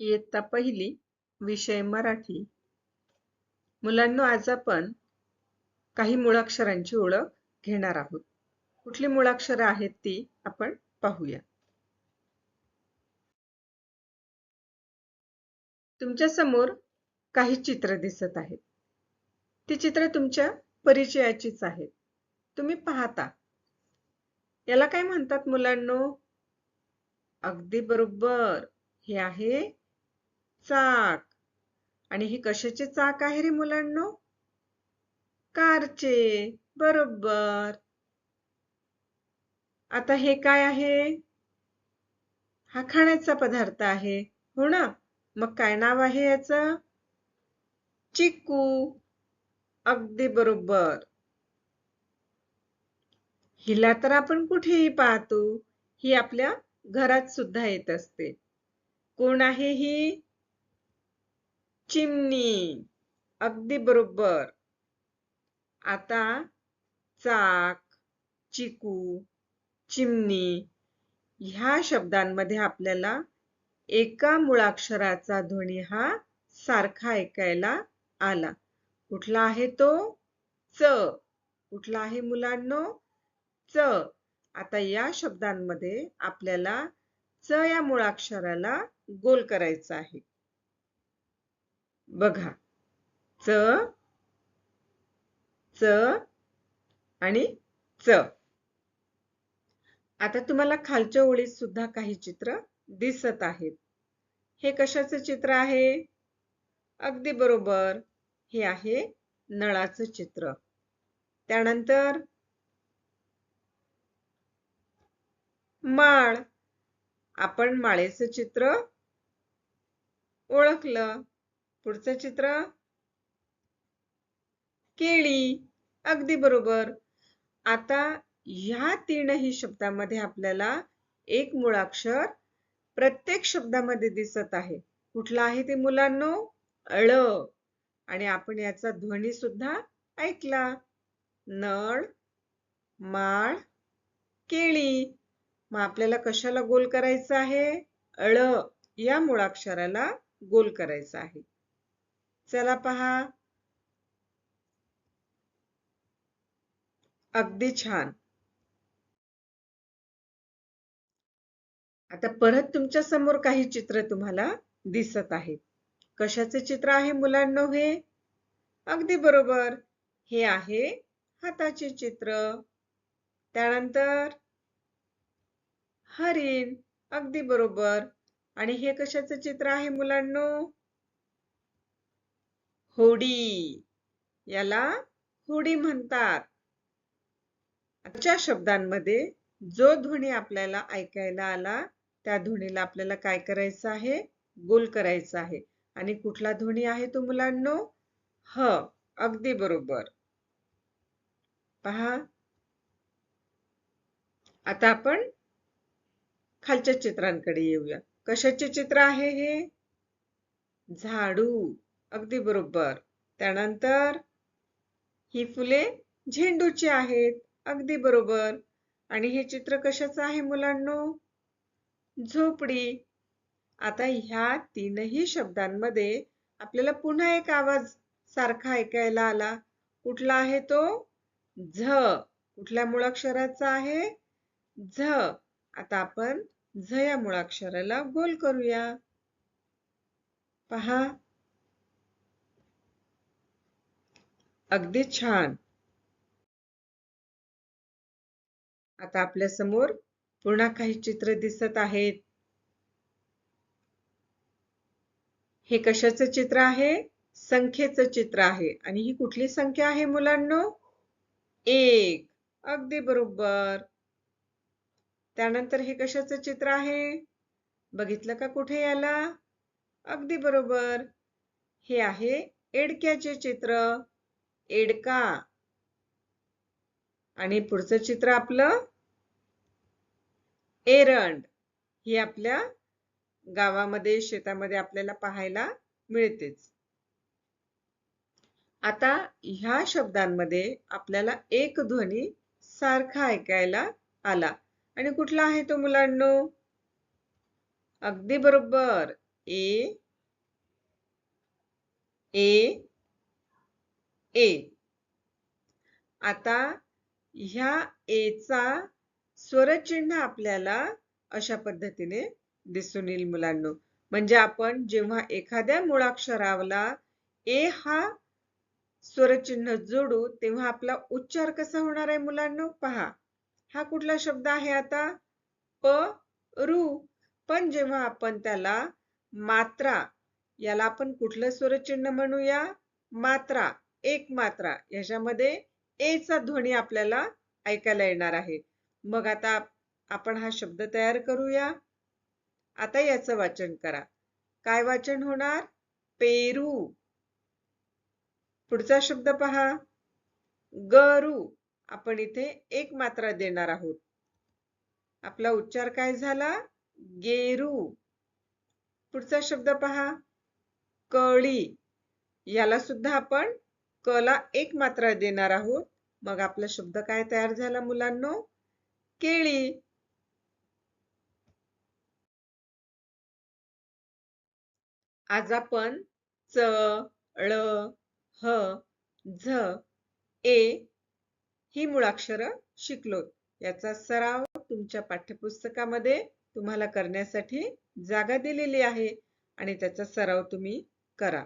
इयत्ता पहिली विषय मराठी. मुलांनो आज आपण काही मुळाक्षरांची ओळख घेणार आहोत. कुठली मुळाक्षरं आहेत ती आपण पाहूया. तुमच्यासमोर काही चित्र दिसत आहेत. ती चित्र तुमच्या परिचयाचीच आहेत. तुम्ही पाहता. याला काय म्हणतात मुलांनो? अगदी बरोबर. हे आहे चाक. आणि हे कशाचे चाक आहे रे मुलांनो? कारचे. बरोबर. आता हे काय आहे? हा खाण्याचा पदार्थ आहे. हो ना? मग काय नाव आहे याच? चिक्कू अगदी बरोबर. हिला तर आपण कुठेही पाहतो. ही आपल्या घरात सुद्धा येत असते. कोण आहे ही? चिमणी. अगदी बरोबर. आता चाक चिकू चिमणी ह्या शब्दांमध्ये आपल्याला एका मुळाक्षराचा ध्वनी हा सारखा ऐकायला आला. कुठला आहे तो? च. कुठला आहे मुलांनो? च. आता या शब्दांमध्ये आपल्याला च या मुळाक्षराला गोल करायचं आहे. बघा. च च आणि च. आता तुम्हाला खालच्या ओळीत सुद्धा काही चित्र दिसत आहेत. हे कशाचं चित्र आहे? अगदी बरोबर. हे आहे नळाचं चित्र. त्यानंतर माळ. आपण माळेचं चित्र ओळखलं. पुढचं चित्र. केळी अगदी बरोबर. आता ह्या तीनही शब्दामध्ये आपल्याला एक मुळाक्षर प्रत्येक शब्दामध्ये दिसत आहे. कुठला आहे ते मुलांनो? अळ. आणि आपण याचा ध्वनी सुद्धा ऐकला. नळ माळ केळी. मग आपल्याला कशाला गोल करायचं आहे? अळ. या मुळाक्षराला गोल करायचं आहे. चला पहा. अगदी छान. आता परत तुमच्यासमोर काही चित्र तुम्हाला दिसत आहेत. कशाचे चित्र आहे मुलांनो हे? अगदी बरोबर. हे आहे हाताचे चित्र. त्यानंतर हरिण. अगदी बरोबर. आणि हे कशाचं चित्र आहे मुलांनो? होडी. याला होडी म्हणतात. आजच्या शब्दांमध्ये जो ध्वनी आपल्याला ऐकायला आला त्या ध्वनीला आपल्याला काय करायचं आहे? गोल करायचं आहे. आणि कुठला ध्वनी आहे तो मुलांनो? ह अगदी बरोबर. पहा. आता आपण खालच्या चित्रांकडे येऊया. कशाचे चित्र आहे हे? झाडू. अगदी बरोबर. त्यानंतर ही फुले झेंडूची आहेत. अगदी बरोबर. आणि हे चित्र कशाचं आहे मुलांनो? झोपडी. आता ह्या तीनही शब्दांमध्ये आपल्याला पुन्हा एक आवाज सारखा ऐकायला आला. कुठला आहे तो? झ. कुठल्या मुळाक्षराचा आहे? झ. आता आपण झ या मुळाक्षराला गोल करूया. पहा. अगदी छान. आता आपल्यासमोर पुन्हा काही चित्र दिसत आहेत. हे कशाचं चित्र आहे? संख्येचं चित्र आहे. आणि ही कुठली संख्या आहे मुलांनो? एक. अगदी बरोबर. त्यानंतर हे कशाचं चित्र आहे? बघितलं का कुठे याला? अगदी बरोबर. हे आहे एडक्याचे चित्र. एडका. आणि पुढचं चित्र आपलं एरंड. ही आपल्या गावामध्ये शेतामध्ये आपल्याला पाहायला मिळतेच. आता ह्या शब्दांमध्ये आपल्याला एक ध्वनी सारखा ऐकायला आला. आणि कुठला आहे तो मुलांनो? अगदी बरोबर. ए ए ए आता ह्या एचा स्वरचिन्ह आपल्याला अशा पद्धतीने दिसून येईल मुलांनो. म्हणजे आपण जेव्हा एखाद्या मुळाक्षराला ए हा स्वरचिन्ह जोडू तेव्हा आपला उच्चार कसा होणार आहे मुलांनो? पहा. हा कुठला शब्द आहे आता? प रू. पण जेव्हा आपण त्याला मात्रा याला आपण कुठलं स्वरचिन्ह म्हणूया? मात्रा. एक मात्रा याच्यामध्ये ए चा ध्वनी आपल्याला ऐकायला येणार आहे. मग आता आपण हा शब्द तयार करूया. आता याचं वाचन करा. काय वाचन होणार? पेरू. पुढचा शब्द पहा. गरू. आपण इथे एक मात्रा देणार आहोत. आपला उच्चार काय झाला? गेरू. पुढचा शब्द पहा. कळी. याला सुद्धा आपण क ला एक मात्रा देणार आहोत. मग आपला शब्द काय तयार झाला मुलांनो? केळी. आज आपण च ळ ह झ ए ही मुळाक्षरं शिकलो. याचा सराव तुमच्या पाठ्यपुस्तकामध्ये तुम्हाला करण्यासाठी जागा दिलेली आहे आणि त्याचा सराव तुम्ही करा.